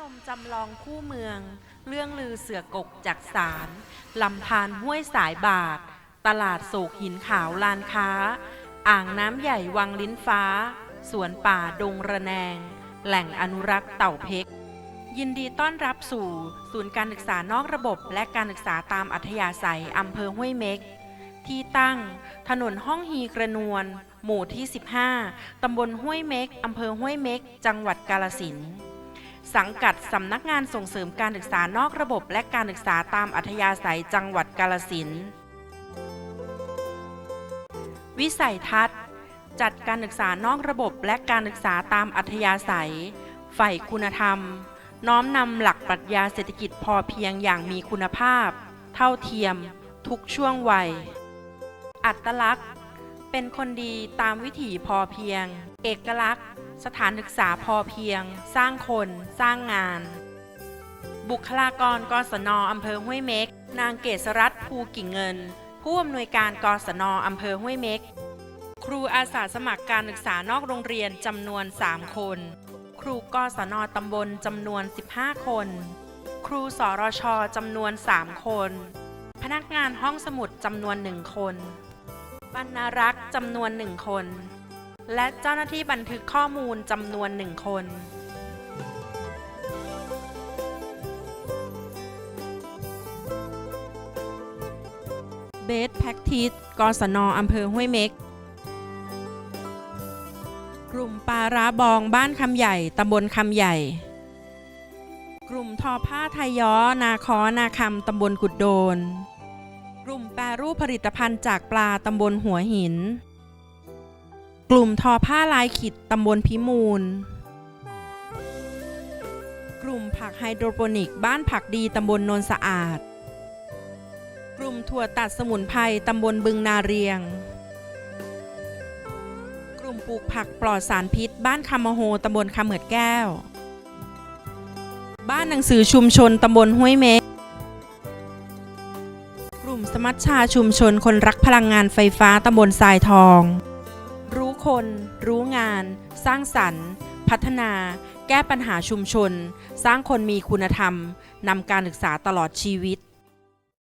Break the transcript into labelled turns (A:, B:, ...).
A: นมจำลองคู่เมือง เรื่องลือเสือกกจากสารลำธารห้วยสายบาทตลาดโศกหินขาวลานค้า อ่างน้ำใหญ่วังลิ้นฟ้า สวนป่าดงระแนง แหล่งอนุรักษ์เต่าเพกยินดีต้อนรับสู่ศูนย์การศึกษานอกระบบ และการศึกษาตามอัธยาศัยอำเภอห้วยเม็ก ที่ตั้ง ถนนห้องฮีกระนวล หมู่ที่ 15 ตำบลห้วยเม็ก อำเภอห้วยเม็ก จังหวัดกาลสินธุ์ สังกัดสำนักงานส่งเสริมการศึกษานอกระบบและการศึกษาตามอัธยาศัยจังหวัดกาลสินวิสัยทัศน์ จัดการศึกษานอกระบบและการศึกษาตามอัธยาศัยใฝ่คุณธรรม น้อมนำหลักปรัชญาเศรษฐกิจพอเพียงอย่างมีคุณภาพ เท่าเทียม ทุกช่วงวัย อัตลักษณ์ เป็นคนดีตามวิถีพอเพียง เอกลักษณ์ สถานศึกษาพอเพียง สร้างคน สร้างงาน บุคลากรกศนอำเภอห้วยเม็ก นางเกษรัตน์ภูกิ่งเงิน ผู้อำนวยการกศนอำเภอห้วยเม็ก ครูอาสาสมัครการศึกษานอกโรงเรียนจำนวน 3 คน ครูกศนตำบลจำนวน 15 คน ครูสรชจำนวน 3 คน พนักงานห้องสมุดจำนวน 1 คนบรรณารักษ์จำนวน 1 คน และเจ้าหน้าที่บันทึกข้อมูลจำนวน1คน เบสแพ็กทิสกศนอำเภอห้วยเม็ก กลุ่มปลาร้าบองบ้านคำใหญ่ ตำบลคำใหญ่ กลุ่มทอผ้าไทยย้อ นาคอนาคำตำบลกุดโดน กลุ่มแปรรูปผลิตภัณฑ์จากปลาตำบลหัวหิน กลุ่มทอผ้าลายขิดตำบลพิมูล กลุ่มผักไฮโดรโปนิก บ้านผักดีตำบลนนสะอาด กลุ่มถั่วตัดสมุนไพรตำบลบึงนาเรียง กลุ่มปลูกผักปลอดสารพิษ บ้านคำมโฮตำบลคำเหมือดแก้ว บ้านหนังสือชุมชนตำบลห้วยเมกกลุ่มสมัชชาชุมชนคนรักพลังงานไฟฟ้าตำบลทรายทอง คน รู้งาน สร้างสรรค์ พัฒนา แก้ปัญหาชุมชน สร้างคนมีคุณธรรมนำการศึกษาตลอดชีวิต